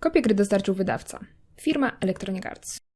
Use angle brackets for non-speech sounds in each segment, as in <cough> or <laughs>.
Kopię gry dostarczył wydawca. Firma Electronic Arts.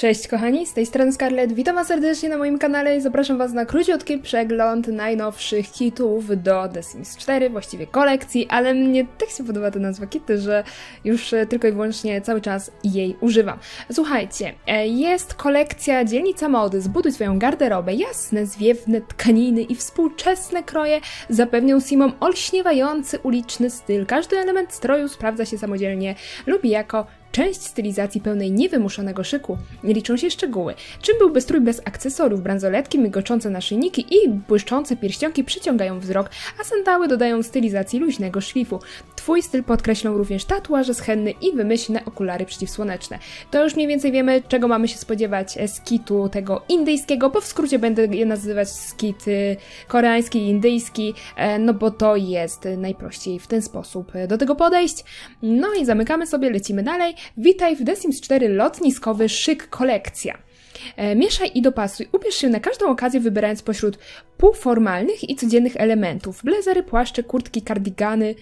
Cześć kochani, z tej strony Scarlett, witam was serdecznie na moim kanale i zapraszam was na króciutki przegląd najnowszych kitów do The Sims 4, właściwie kolekcji, ale mnie tak się podoba ta nazwa kity, że już e, tylko i wyłącznie cały czas jej używam. Słuchajcie, e, jest kolekcja Dzielnica Mody, zbuduj swoją garderobę, jasne, zwiewne tkaniny i współczesne kroje zapewnią Simom olśniewający uliczny styl. Każdy element stroju sprawdza się samodzielnie lub jako Część stylizacji pełnej niewymuszonego szyku. Liczą się szczegóły. Czym byłby strój bez akcesoriów? Bransoletki, mygoczące naszyjniki i błyszczące pierścionki przyciągają wzrok, a sandały dodają stylizacji luźnego szlifu. Twój styl podkreślą również tatuaże z henny i wymyślne okulary przeciwsłoneczne. To już mniej więcej wiemy, czego mamy się spodziewać z kitu tego indyjskiego, bo w skrócie będę je nazywać skit y, koreański i indyjski, e, no bo to jest najprościej w ten sposób e, do tego podejść. No i zamykamy sobie, lecimy dalej. Witaj w The Sims 4 lotniskowy szyk kolekcja. E, Mieszaj i dopasuj. Ubierz się na każdą okazję, wybierając pośród półformalnych i codziennych elementów. Blezery, płaszcze, kurtki, kardigany.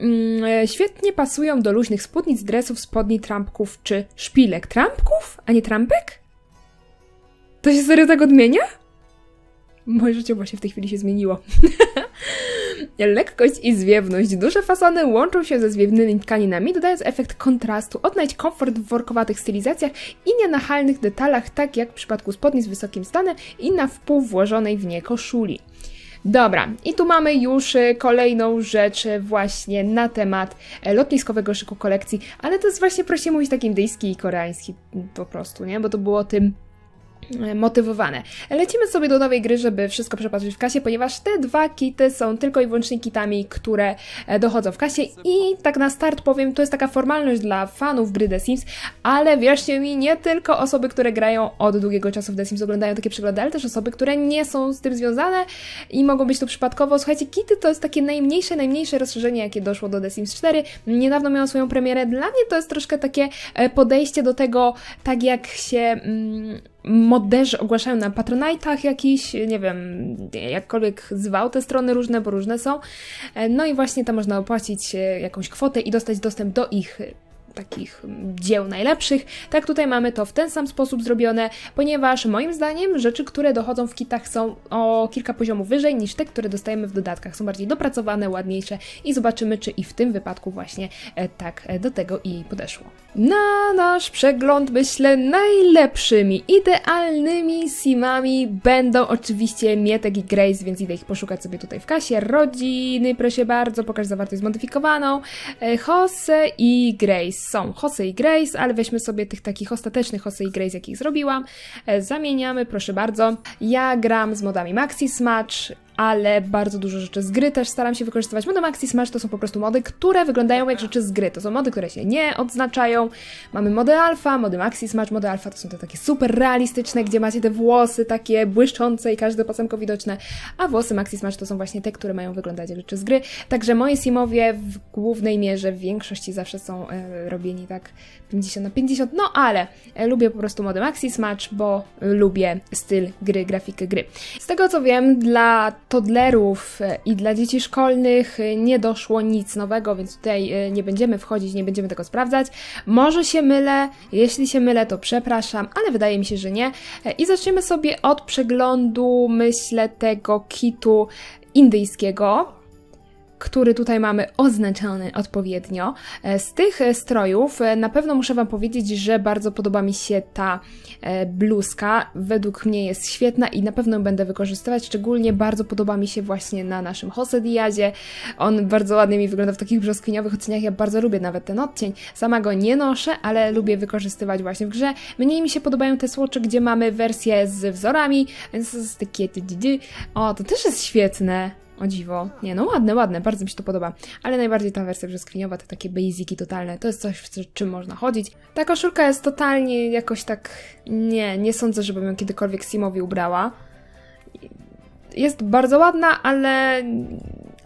Mm, e, Świetnie pasują do luźnych spódnic, dresów, spodni, trampków czy szpilek. Trampków, a nie trampek? To się serio tak odmienia? Moje życie właśnie w tej chwili się zmieniło. <laughs> Lekkość i zwiewność. Duże fasony łączą się ze zwiewnymi tkaninami, dodając efekt kontrastu. Odnajdź komfort w workowatych stylizacjach i nienachalnych detalach, tak jak w przypadku spodni z wysokim stanem i na wpół włożonej w nie koszuli. Dobra, i tu mamy już e, kolejną rzecz e, właśnie na temat e, lotniskowego szyku kolekcji, ale to jest właśnie prościej mówić tak indyjski i koreański po prostu, nie? Bo to było tym motywowane. Lecimy sobie do nowej gry, żeby wszystko przepatrzyć w kasie, ponieważ te dwa kity są tylko i wyłącznie kitami, które e, dochodzą w kasie i tak na start powiem, to jest taka formalność dla fanów gry The Sims, ale wierzcie mi, nie tylko osoby, które grają od długiego czasu w The Sims oglądają takie przeglądy, ale też osoby, które nie są z tym związane i mogą być tu przypadkowo. Słuchajcie, kity to jest takie najmniejsze, najmniejsze rozszerzenie, jakie doszło do The Sims 4. Niedawno miało swoją premierę. Dla mnie to jest troszkę takie e, podejście do tego, tak jak się... Mm, moderzy ogłaszają na Patronite'ach jakiś, nie wiem, jakkolwiek zwał te strony różne, bo różne są. E, No i właśnie tam można opłacić e, jakąś kwotę i dostać dostęp do ich takich dzieł najlepszych. Tak tutaj mamy to w ten sam sposób zrobione, ponieważ moim zdaniem rzeczy, które dochodzą w kitach są o kilka poziomów wyżej niż te, które dostajemy w dodatkach. Są bardziej dopracowane, ładniejsze i zobaczymy, czy i w tym wypadku właśnie e, tak e, do tego i podeszło. Na nasz przegląd myślę najlepszymi, idealnymi simami będą oczywiście Mietek i Grace, więc idę ich poszukać sobie tutaj w kasie. Rodziny, proszę bardzo, pokaż zawartość zmodyfikowaną. E, Jose i Grace są Jose i Grace, ale weźmy sobie tych takich ostatecznych Jose i Grace, jakich zrobiłam. E, Zamieniamy, proszę bardzo. Ja gram z modami Maxi Smatch, ale bardzo dużo rzeczy z gry też staram się wykorzystywać. Mody Maxi Smash to są po prostu mody, które wyglądają jak rzeczy z gry. To są mody, które się nie odznaczają. Mamy mody alfa, mody Maxi Smash. Mody alfa to są te takie super realistyczne, gdzie macie te włosy takie błyszczące i każde pasemko widoczne, a włosy Maxi Smash to są właśnie te, które mają wyglądać jak rzeczy z gry. Także moje simowie w głównej mierze, w większości zawsze są e, robieni tak 50 na 50, no ale e, lubię po prostu mody Maxi Smash, bo e, lubię styl gry, grafikę gry. Z tego co wiem, dla toddlerów e, i dla dzieci szkolnych e, nie doszło nic nowego, więc tutaj e, nie będziemy wchodzić, nie będziemy tego sprawdzać. Może się mylę, jeśli się mylę, to przepraszam, ale wydaje mi się, że nie. I zaczniemy sobie od przeglądu, myślę, tego kitu indyjskiego który tutaj mamy oznaczony odpowiednio. E, Z tych e, strojów e, na pewno muszę Wam powiedzieć, że bardzo podoba mi się ta e, bluzka. Według mnie jest świetna i na pewno będę wykorzystywać. Szczególnie bardzo podoba mi się właśnie na naszym Jose Diazie. On bardzo ładnie mi wygląda w takich brzoskwiniowych odcieniach. Ja bardzo lubię nawet ten odcień. Sama go nie noszę, ale lubię wykorzystywać właśnie w grze. Mniej mi się podobają te słocze, gdzie mamy wersję z wzorami. O, to też jest świetne. O dziwo. Nie, no ładne, ładne, bardzo mi się to podoba. Ale najbardziej ta wersja brzoskwiniowa, to takie basiki totalne, to jest coś, w czym można chodzić. Ta koszulka jest totalnie jakoś tak... Nie, nie sądzę, żebym ją kiedykolwiek Simowi ubrała. Jest bardzo ładna, ale...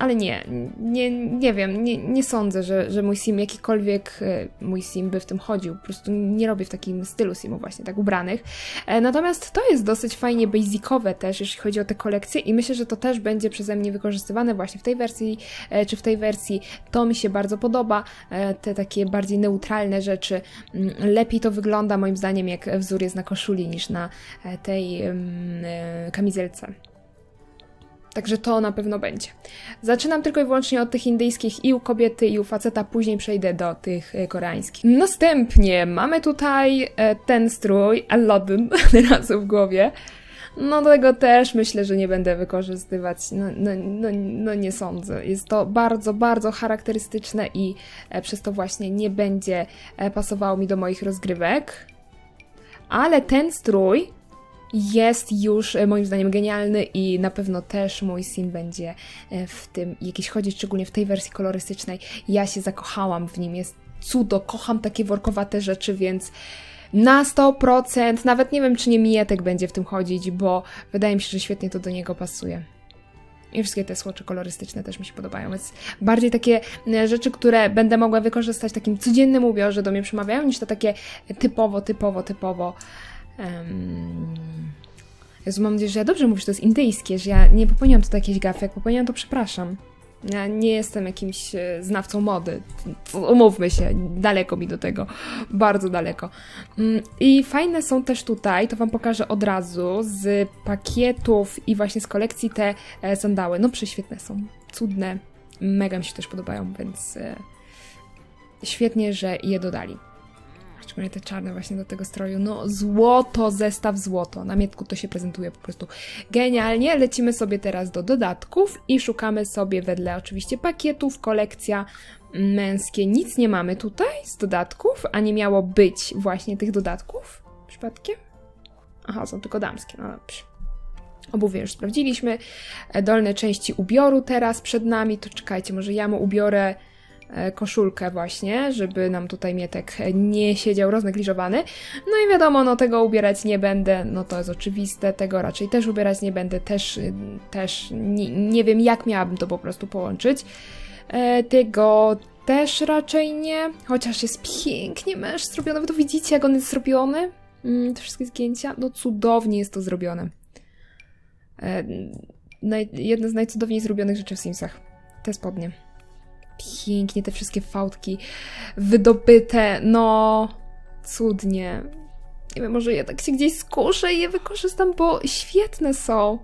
ale nie, nie, nie wiem, nie, nie sądzę, że, że mój sim jakikolwiek e, mój sim by w tym chodził. Po prostu nie robię w takim stylu simów właśnie, tak ubranych. E, Natomiast to jest dosyć fajnie basicowe też, jeśli chodzi o te kolekcje i myślę, że to też będzie przeze mnie wykorzystywane właśnie w tej wersji, e, czy w tej wersji. To mi się bardzo podoba, te takie bardziej neutralne rzeczy. Mm, Lepiej to wygląda moim zdaniem, jak wzór jest na koszuli niż na tej e, kamizelce. Także to na pewno będzie. Zaczynam tylko i wyłącznie od tych indyjskich i u kobiety, i u faceta, później przejdę do tych e, koreańskich. Następnie mamy tutaj e, ten strój, Aladdin, <laughs> od razu w głowie. No tego też myślę, że nie będę wykorzystywać, no, no, no, no nie sądzę. Jest to bardzo, bardzo charakterystyczne i e, przez to właśnie nie będzie pasowało mi do moich rozgrywek. Ale ten strój jest już e, moim zdaniem genialny i na pewno też mój sim będzie e, w tym jakiś chodzić, szczególnie w tej wersji kolorystycznej. Ja się zakochałam w nim, jest cudo, kocham takie workowate rzeczy, więc na 100%, nawet nie wiem czy nie Mijetek będzie w tym chodzić, bo wydaje mi się, że świetnie to do niego pasuje. I wszystkie te słocze kolorystyczne też mi się podobają, więc bardziej takie e, rzeczy, które będę mogła wykorzystać w takim codziennym ubiorze do mnie przemawiają, niż to takie typowo, typowo, typowo Um... Mam nadzieję, że ja dobrze mówię, że to jest indyjskie, że ja nie popełniłam tutaj jakiejś gafy. Jak popełniłam, to przepraszam. Ja nie jestem jakimś e, znawcą mody. Umówmy się, daleko mi do tego. Bardzo daleko. Mm, I fajne są też tutaj, to Wam pokażę od razu, z pakietów i właśnie z kolekcji te e, sandały. No prześwietne są. Cudne. Mega mi się też podobają, więc e, świetnie, że je dodali. Szczególnie te czarne właśnie do tego stroju. No złoto, zestaw złoto. Na mietku to się prezentuje po prostu genialnie. Lecimy sobie teraz do dodatków i szukamy sobie wedle oczywiście pakietów, kolekcja męskie. Nic nie mamy tutaj z dodatków, a nie miało być właśnie tych dodatków przypadkiem. Aha, są tylko damskie, no dobrze. Obuwie już sprawdziliśmy. E, Dolne części ubioru teraz przed nami. To czekajcie, może ja mu ubiorę koszulkę właśnie, żeby nam tutaj mietek nie siedział roznegliżowany. No i wiadomo, no tego ubierać nie będę, no to jest oczywiste, tego raczej też ubierać nie będę, też, y, też nie, nie wiem jak miałabym to po prostu połączyć. E, tego też raczej nie, chociaż jest pięknie męż zrobiony, to widzicie jak on jest zrobiony? Mm, te wszystkie zdjęcia, no cudownie jest to zrobione. E, jedne z najcudowniej zrobionych rzeczy w Simsach. Te spodnie pięknie te wszystkie fałdki wydobyte, no cudnie. Nie wiem, może ja tak się gdzieś skuszę i je wykorzystam, bo świetne są.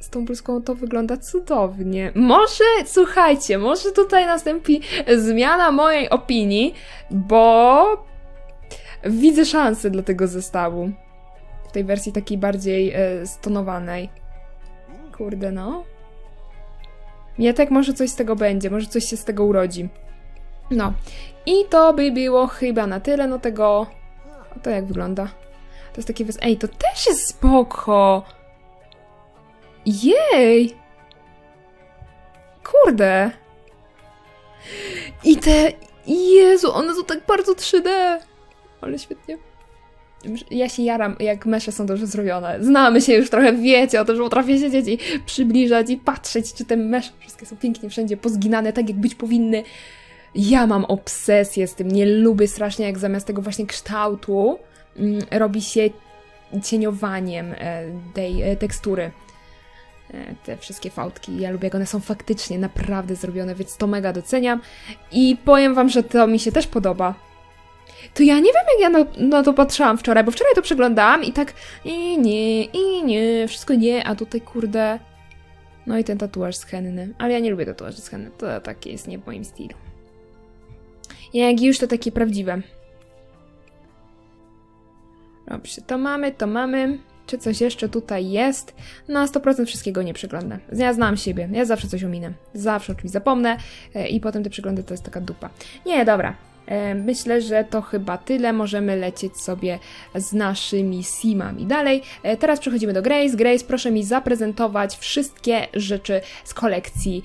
Z tą bluzką to wygląda cudownie. Może, słuchajcie, może tutaj nastąpi zmiana mojej opinii, bo widzę szansę dla tego zestawu. W tej wersji takiej bardziej e, stonowanej. Kurde, no. Mietek może coś z tego będzie, może coś się z tego urodzi. No. I to by było chyba na tyle, no tego... O, to jak wygląda? To jest takie. Ej, to też jest spoko! Jej! Kurde! I te... Jezu, one są tak bardzo 3D! Ale świetnie. Ja się jaram, jak mesze są dobrze zrobione. Znamy się już trochę, wiecie o tym, że potrafię siedzieć i przybliżać i patrzeć, czy te mesze wszystkie są pięknie wszędzie pozginane, tak jak być powinny. Ja mam obsesję z tym, nie lubię strasznie, jak zamiast tego właśnie kształtu mm, robi się cieniowaniem e, tej e, tekstury. E, te wszystkie fałdki. Ja lubię, jak one są faktycznie naprawdę zrobione, więc to mega doceniam. I powiem wam, że to mi się też podoba to ja nie wiem, jak ja na, na, to patrzyłam wczoraj, bo wczoraj to przeglądałam i tak i nie, i nie, wszystko nie, a tutaj kurde. No i ten tatuaż z. Ale ja nie lubię tatuaży z to takie jest nie w moim stylu. Jak już to takie prawdziwe. Dobrze, to mamy, to mamy. Czy coś jeszcze tutaj jest? Na 100% wszystkiego nie przeglądam. Ja znam siebie, ja zawsze coś ominę. Zawsze o czymś zapomnę e, i potem te przeglądy to jest taka dupa. Nie, dobra. E, Myślę, że to chyba tyle. Możemy lecieć sobie z naszymi simami dalej. E, Teraz przechodzimy do Grace. Grace, proszę mi zaprezentować wszystkie rzeczy z kolekcji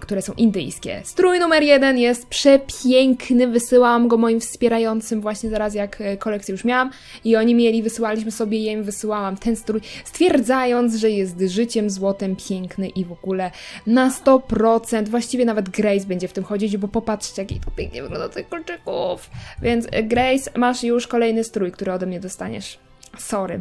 które są indyjskie. Strój numer jeden jest przepiękny, wysyłałam go moim wspierającym właśnie zaraz jak e, kolekcję już miałam i oni mieli, wysyłaliśmy sobie, ja wysyłałam ten strój, stwierdzając, że jest życiem złotem piękny i w ogóle na 100%, właściwie nawet Grace będzie w tym chodzić, bo popatrzcie, jak jej to pięknie wygląda tych kolczyków. Więc e, Grace, masz już kolejny strój, który ode mnie dostaniesz. Sorry.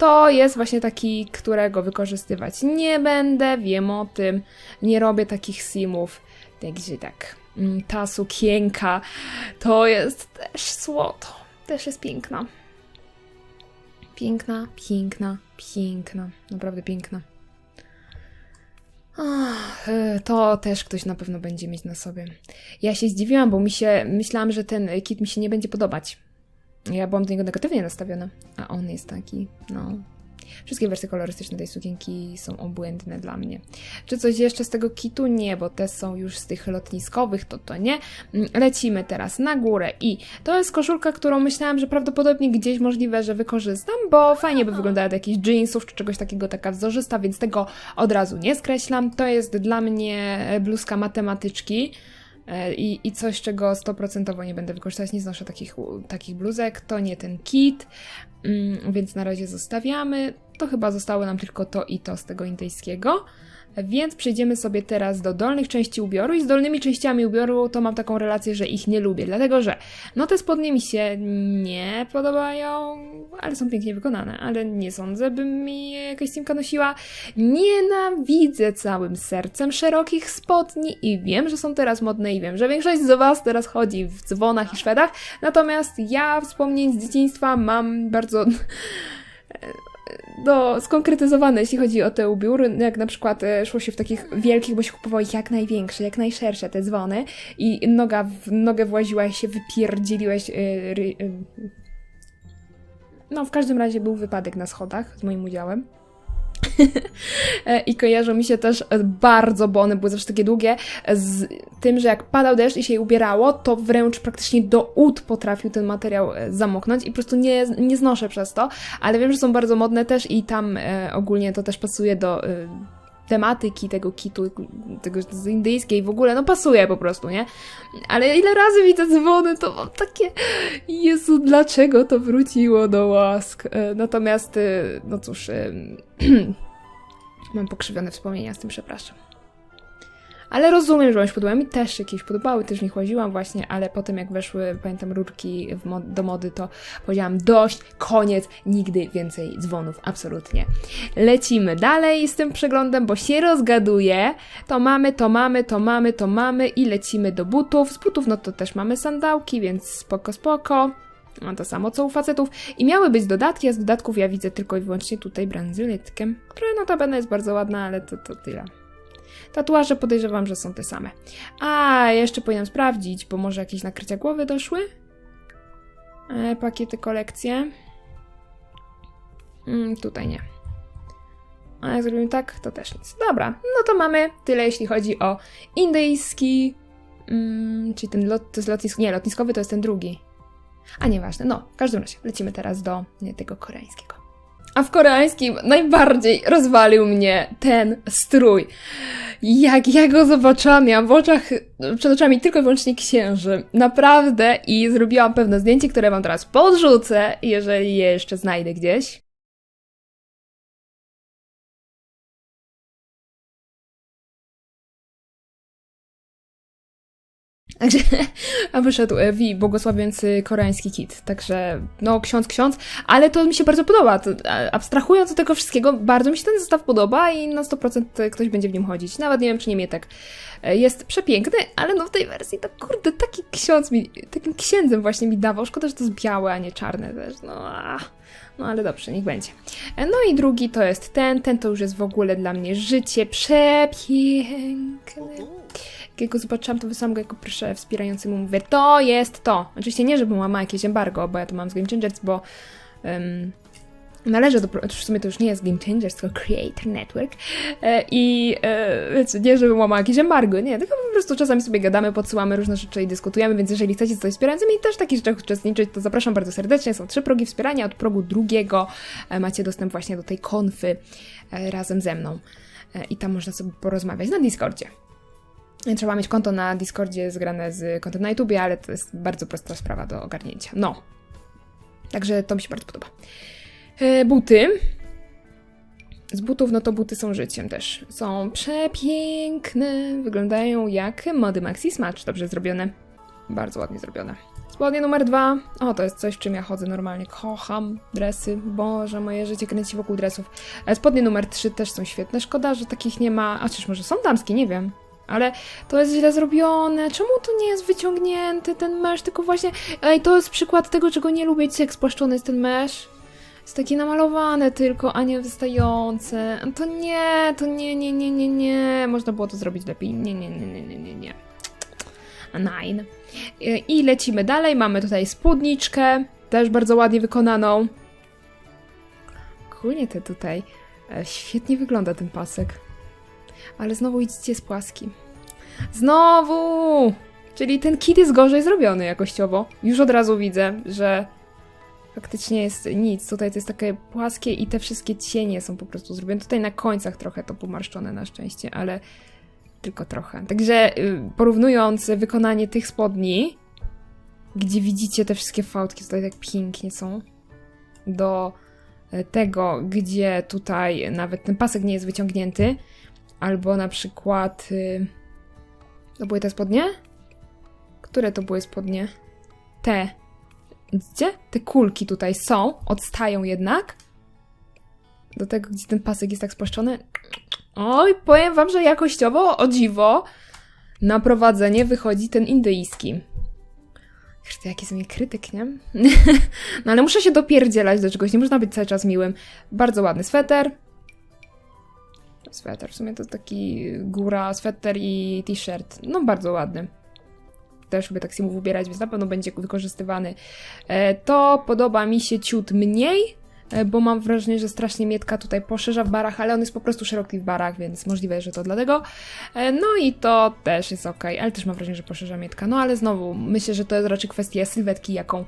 To jest właśnie taki, którego wykorzystywać nie będę, wiem o tym. Nie robię takich simów. Także tak, mm, ta sukienka to jest też złoto. Też jest piękna. Piękna, piękna, piękna. Naprawdę piękna. E, to też ktoś na pewno będzie mieć na sobie. Ja się zdziwiłam, bo mi się, myślałam, że ten kit mi się nie będzie podobać. Ja byłam do niego negatywnie nastawiona, a on jest taki, no. Wszystkie wersje kolorystyczne tej sukienki są obłędne dla mnie. Czy coś jeszcze z tego kitu? Nie, bo te są już z tych lotniskowych, to to nie. Mm, Lecimy teraz na górę i to jest koszulka, którą myślałam, że prawdopodobnie gdzieś możliwe, że wykorzystam, bo fajnie by wyglądała do jakichś jeansów czy czegoś takiego, taka wzorzysta, więc tego od razu nie skreślam. To jest dla mnie bluzka matematyczki. E, I, I coś, czego 100% nie będę wykorzystać, nie znoszę takich, takich bluzek, to nie ten kit, mm, więc na razie zostawiamy. To chyba zostało nam tylko to i to z tego indyjskiego. Więc przejdziemy sobie teraz do dolnych części ubioru i z dolnymi częściami ubioru to mam taką relację, że ich nie lubię, dlatego że no te spodnie mi się nie podobają, ale są pięknie wykonane, ale nie sądzę, by mi jakaś Simka nosiła. Nienawidzę całym sercem szerokich spodni i wiem, że są teraz modne i wiem, że większość z Was teraz chodzi w dzwonach i szwedach, natomiast ja wspomnień z dzieciństwa mam bardzo no, skonkretyzowane, jeśli chodzi o te ubiory, jak na przykład e, szło się w takich wielkich, bo się kupowało jak największe, jak najszersze te dzwony i noga w nogę właziła się, wypierdzieliłeś... ry, e, no, w każdym razie był wypadek na schodach z moim udziałem. <laughs> I kojarzą mi się też bardzo, bo one były zawsze takie długie, z tym, że jak padał deszcz i się ubierało, to wręcz praktycznie do ud potrafił ten materiał e, zamoknąć i po prostu nie, nie znoszę przez to, ale wiem, że są bardzo modne też i tam e, ogólnie to też pasuje do e, tematyki tego kitu, tego z indyjskiej w ogóle, no pasuje po prostu, nie? Ale ile razy widzę dzwony, to mam takie Jezu, dlaczego to wróciło do łask? E, Natomiast, e, no cóż, <clears throat> mam pokrzywione wspomnienia z tym, przepraszam. Ale rozumiem, że wam się podobały. Mi też się jakieś podobały, też w nich łaziłam właśnie, ale potem jak weszły, pamiętam, rurki mod- do mody, to powiedziałam dość, koniec, nigdy więcej dzwonów, absolutnie. Lecimy dalej z tym przeglądem, bo się rozgaduje. To mamy, to mamy, to mamy, to mamy i lecimy do butów. Z butów no to też mamy sandałki, więc spoko, spoko. No to samo co u facetów. I miały być dodatki, a z dodatków ja widzę tylko i wyłącznie tutaj bransoletkę, która notabene jest bardzo ładna, ale to, to tyle. Tatuaże podejrzewam, że są te same. A, jeszcze powinnam sprawdzić, bo może jakieś nakrycia głowy doszły? E, pakiety, kolekcje. Mm, tutaj nie. A jak zrobimy tak, to też nic. Dobra, no to mamy tyle, jeśli chodzi o indyjski. Mm, czyli ten lot, to jest lotnisko. Nie, lotniskowy to jest ten drugi. A nieważne, no, w każdym razie lecimy teraz do nie, tego koreańskiego. A w koreańskim najbardziej rozwalił mnie ten strój. Jak ja go zobaczyłam, miałam w oczach, przed oczami tylko i wyłącznie księży. Naprawdę i zrobiłam pewne zdjęcie, które wam teraz podrzucę, jeżeli je jeszcze znajdę gdzieś. Także, <laughs> a wyszedł e, Wi, błogosławiący koreański kit. Także, no, ksiądz, ksiądz, ale to mi się bardzo podoba. To, abstrahując od tego wszystkiego, bardzo mi się ten zestaw podoba i na 100% ktoś będzie w nim chodzić. Nawet nie wiem, czy nie Mietek. E, Jest przepiękny, ale no w tej wersji to kurde, taki ksiądz mi, takim księdzem właśnie mi dawał. Szkoda, że to jest białe, a nie czarne też. No, a, no ale dobrze, niech będzie. E, No i drugi to jest ten, ten to już jest w ogóle dla mnie życie przepiękne. Jak go zobaczyłam, to wysłałam go jako proszę wspierającemu, mówię, to jest to. Oczywiście nie, żebym łamała jakieś embargo, bo ja to mam z Game Changers, bo um, należy do, w sumie to już nie jest Game Changers, tylko Creator Network e, i e, wiecie, nie, żebym łamała jakieś embargo, nie, tylko po prostu czasami sobie gadamy, podsyłamy różne rzeczy i dyskutujemy, więc jeżeli chcecie coś wspierającymi i też w takich rzeczach uczestniczyć, to zapraszam bardzo serdecznie, są trzy progi wspierania, od progu drugiego e, macie dostęp właśnie do tej konfy e, razem ze mną e, i tam można sobie porozmawiać na Discordzie. Trzeba mieć konto na Discordzie zgrane z kontem na YouTubie, ale to jest bardzo prosta sprawa do ogarnięcia. No. Także to mi się bardzo podoba. E, buty. Z butów, no to buty są życiem też. Są przepiękne. Wyglądają jak mody Maxi Smash. Dobrze zrobione. Bardzo ładnie zrobione. Spodnie numer dwa. O, to jest coś, w czym ja chodzę normalnie. Kocham dresy. Boże, moje życie kręci wokół dresów. E, Spodnie numer trzy też są świetne. Szkoda, że takich nie ma. A czyż może są damskie? Nie wiem. Ale to jest źle zrobione. Czemu to nie jest wyciągnięty ten mesz? Tylko właśnie. Ej, to jest przykład tego, czego nie lubię. Jak spłaszczony jest ten mesz. Jest takie namalowane tylko, a nie wystające. To nie, to nie, nie, nie, nie, nie. Można było to zrobić lepiej. Nie, nie, nie, nie, nie, nie, nie. Nine. I lecimy dalej. Mamy tutaj spódniczkę, też bardzo ładnie wykonaną. Ogólnie te tutaj. e, Świetnie wygląda ten pasek. Ale znowu widzicie z płaski. Znowu! Czyli ten kit jest gorzej zrobiony jakościowo. Już od razu widzę, że faktycznie jest nic. Tutaj to jest takie płaskie i te wszystkie cienie są po prostu zrobione. Tutaj na końcach trochę to pomarszczone na szczęście, ale tylko trochę. Także y, porównując wykonanie tych spodni, gdzie widzicie te wszystkie fałdki tutaj tak pięknie są, do y, tego, gdzie tutaj nawet ten pasek nie jest wyciągnięty, albo na przykład... y, To były te spodnie? Które to były spodnie? Te. Widzicie? Te kulki tutaj są, odstają jednak. Do tego, gdzie ten pasek jest tak spłaszczony. Oj, powiem wam, że jakościowo, o dziwo, na prowadzenie wychodzi ten indyjski. Kurde, jaki jest mnie krytyk, nie? <laughs> no ale muszę się dopierdzielać do czegoś, nie można być cały czas miłym. Bardzo ładny sweter. Sweter, w sumie to taki góra, sweter i t-shirt. No bardzo ładny. Też lubię tak się mu ubierać, więc na pewno będzie wykorzystywany. E, To podoba mi się ciut mniej, e, bo mam wrażenie, że strasznie Mietka tutaj poszerza w barach, ale on jest po prostu szeroki w barach, więc możliwe, że to dlatego. E, No i to też jest ok, ale też mam wrażenie, że poszerza Mietka. No ale znowu, myślę, że to jest raczej kwestia sylwetki, jaką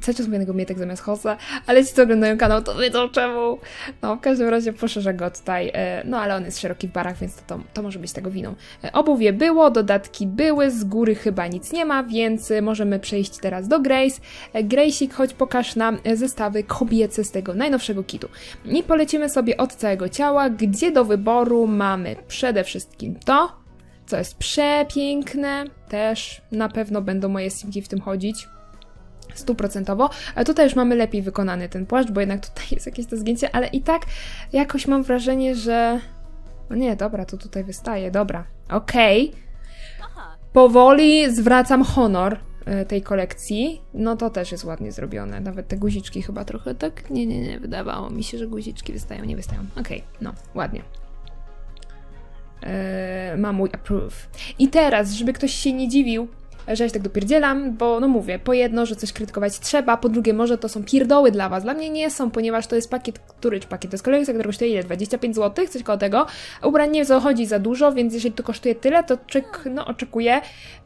cały mówię tego Mietek zamiast Hosa, ale ci, co oglądają kanał, to wiedzą czemu. No, w każdym razie poszerza go tutaj, e, no ale on jest szeroki w barach, więc to, to, to może być tego winą. E, Obuwie było, dodatki były, z góry chyba nic nie ma, więc możemy przejść teraz do Grace. E, Grace'ik, chodź pokaż nam zestawy kobiece z tego najnowszego kitu. I polecimy sobie od całego ciała, gdzie do wyboru mamy przede wszystkim to, co jest przepiękne, też na pewno będą moje simki w tym chodzić stuprocentowo. A tutaj już mamy lepiej wykonany ten płaszcz, bo jednak tutaj <laughs> jest jakieś to zgięcie, ale i tak jakoś mam wrażenie, że. No nie, dobra, to tutaj wystaje, dobra. Okej. Powoli zwracam honor e, tej kolekcji. No to też jest ładnie zrobione. Nawet te guziczki chyba trochę tak. Nie, nie, nie, wydawało mi się, że guziczki wystają, nie wystają. Okej, no, ładnie. Eee, mam mój approve. I teraz, żeby ktoś się nie dziwił, że ja się tak dopierdzielam, bo no mówię, po jedno, że coś krytykować trzeba, po drugie, może to są pierdoły dla was. Dla mnie nie są, ponieważ to jest pakiet, który, czy pakiet, to jest kolekcja, która kosztuje ile? 25 zł, coś koło tego. Ubrań nie zachodzi za dużo, więc jeżeli to kosztuje tyle, to czek, no, oczekuję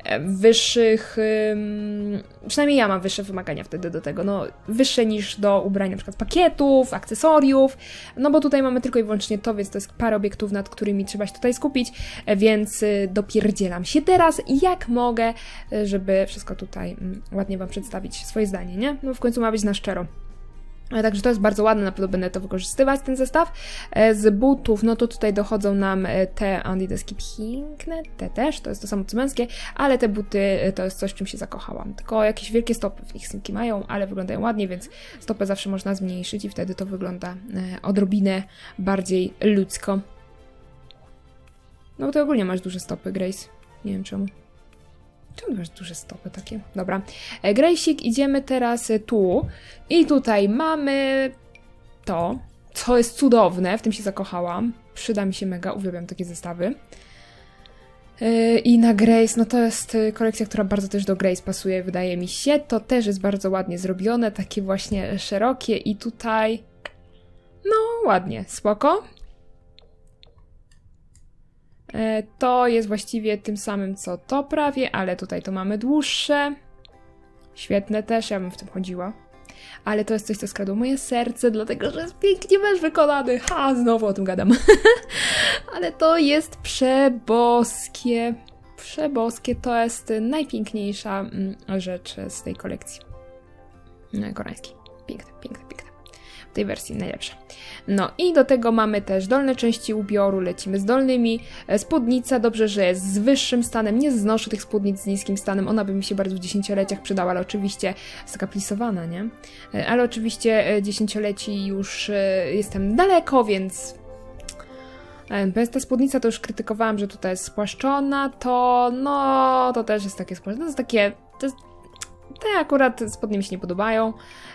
e, wyższych, ym, przynajmniej ja mam wyższe wymagania wtedy do tego, no wyższe niż do ubrań na przykład pakietów, akcesoriów, no bo tutaj mamy tylko i wyłącznie to, więc to jest parę obiektów, nad którymi trzeba się tutaj skupić, e, więc y, dopierdzielam się teraz jak mogę, żeby wszystko tutaj mm, ładnie Wam przedstawić swoje zdanie, nie? No w końcu ma być na szczero. E, Także to jest bardzo ładne, na pewno będę to wykorzystywać, ten zestaw. E, Z butów, no to tutaj dochodzą nam e, te adidaski piękne, te też, to jest to samo co męskie, ale te buty to jest coś, czym się zakochałam. Tylko jakieś wielkie stopy w ich synki mają, ale wyglądają ładnie, więc stopę zawsze można zmniejszyć i wtedy to wygląda odrobinę bardziej ludzko. No bo ty ogólnie masz duże stopy, Grace. Nie wiem czemu. Czemu masz duże stopy takie? Dobra. E, Grejsik, idziemy teraz e, tu. I tutaj mamy to, co jest cudowne. W tym się zakochałam. Przyda mi się mega, uwielbiam takie zestawy. E, I na Grace, no to jest kolekcja, która bardzo też do Grace pasuje, wydaje mi się. To też jest bardzo ładnie zrobione, takie właśnie szerokie i tutaj... No, ładnie, spoko. E, To jest właściwie tym samym co to prawie, ale tutaj to mamy dłuższe. Świetne też, ja bym w tym chodziła. ale to jest coś, co skradło moje serce, dlatego że jest pięknie mecz wykonany. Ha, znowu o tym gadam. <laughs> ale to jest przeboskie. Przeboskie to jest najpiękniejsza mm, rzecz z tej kolekcji no, koreańskiej. Piękne, piękne, piękne. Tej wersji najlepsza. No i do tego mamy też dolne części ubioru, lecimy z dolnymi. E, Spódnica, dobrze, że jest z wyższym stanem. Nie znoszę tych spódnic z niskim stanem, ona by mi się bardzo w dziesięcioleciach przydała, ale oczywiście jest taka plisowana, nie? E, Ale oczywiście e, dziesięcioleci już jestem daleko, więc ta spódnica to już krytykowałam, że tutaj jest spłaszczona, to no, to też jest takie spłaszczone. To jest takie, to jest, te akurat spodnie mi się nie podobają,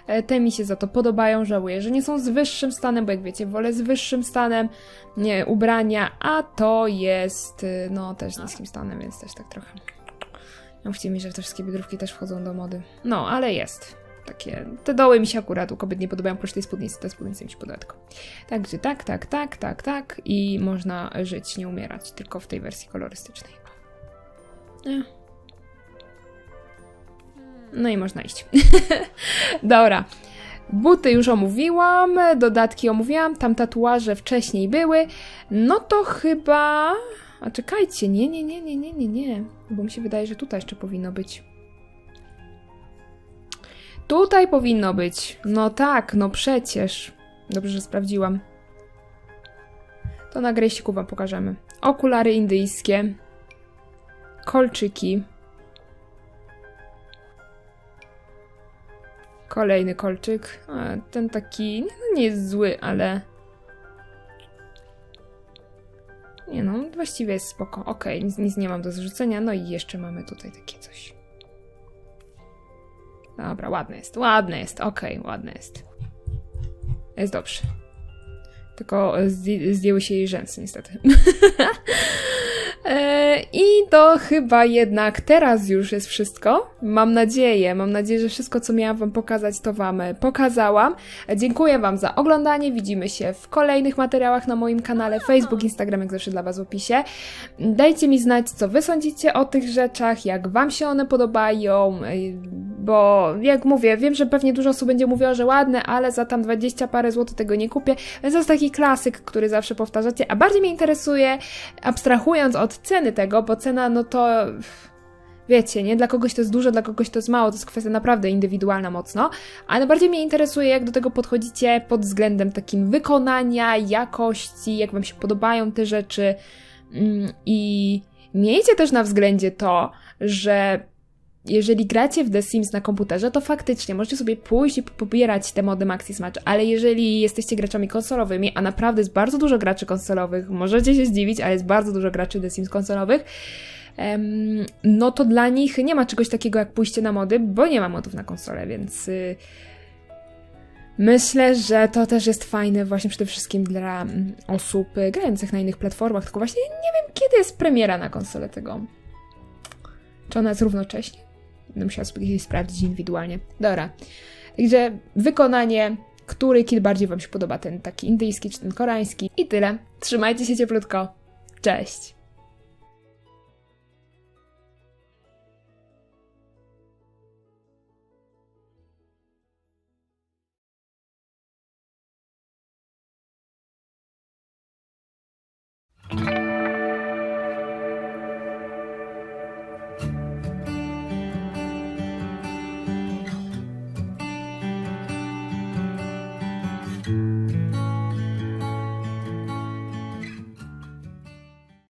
e, te mi się za to podobają, żałuję, że nie są z wyższym stanem, bo jak wiecie, wolę z wyższym stanem nie, ubrania, a to jest, y, no, też z niskim stanem, więc też tak trochę. Nie mówcie mi, że te wszystkie biodrówki też wchodzą do mody. No, ale jest. Takie, te doły mi się akurat u kobiet nie podobają, oprócz tej spódnicy, te spódnice mi się podobają tylko. Także tak, tak, tak, tak, tak i można żyć, nie umierać, tylko w tej wersji kolorystycznej. Nie. No i można iść. <laughs> Dobra. Buty już omówiłam, dodatki omówiłam, tam tatuaże wcześniej były. No to chyba. A czekajcie, nie, nie, nie, nie, nie, nie, nie. Bo mi się wydaje, że tutaj jeszcze powinno być. Tutaj powinno być. No tak, no przecież. Dobrze, że sprawdziłam. To na grejściku wam pokażemy. Okulary indyjskie. Kolczyki. Kolejny kolczyk. A, ten taki nie, no nie jest zły, ale. Nie no, właściwie jest spoko. Okej, nic, nic nie mam do zrzucenia. No i jeszcze mamy tutaj takie coś. Dobra, ładne jest, ładne jest, okej, ładne jest. Jest dobrze. Tylko zdj- zdjęły się jej rzęsy, niestety. <laughs> E, I to chyba jednak teraz już jest wszystko. Mam nadzieję, mam nadzieję, że wszystko, co miałam Wam pokazać, to Wam e, pokazałam. E, Dziękuję Wam za oglądanie. Widzimy się w kolejnych materiałach na moim kanale Facebook, Instagram, jak zawsze dla Was w opisie. Dajcie mi znać, co Wy sądzicie o tych rzeczach, jak Wam się one podobają, bo jak mówię, wiem, że pewnie dużo osób będzie mówiło, że ładne, ale za tam 20 parę złotych tego nie kupię. Więc to jest taki klasyk, który zawsze powtarzacie, a bardziej mnie interesuje, abstrahując od ceny tego, bo cena, no to wiecie, nie? Dla kogoś to jest dużo, dla kogoś to jest mało, to jest kwestia naprawdę indywidualna mocno, ale bardziej mnie interesuje, jak do tego podchodzicie pod względem takim wykonania, jakości, jak wam się podobają te rzeczy Mm, i miejcie też na względzie to, że jeżeli gracie w The Sims na komputerze, to faktycznie możecie sobie pójść i pobierać te mody Maxi Smash, ale jeżeli jesteście graczami konsolowymi, a naprawdę jest bardzo dużo graczy konsolowych, możecie się zdziwić, ale jest bardzo dużo graczy The Sims konsolowych, no to dla nich nie ma czegoś takiego jak pójście na mody, bo nie ma modów na konsolę, więc y, myślę, że to też jest fajne właśnie przede wszystkim dla mm, osób grających na innych platformach, tylko właśnie nie wiem kiedy jest premiera na konsolę tego. Czy ona jest równocześnie? Będę musiała sobie sprawdzić indywidualnie. Dobra. Także wykonanie, który kit bardziej Wam się podoba, ten taki indyjski czy ten koreański. I tyle. Trzymajcie się cieplutko. Cześć!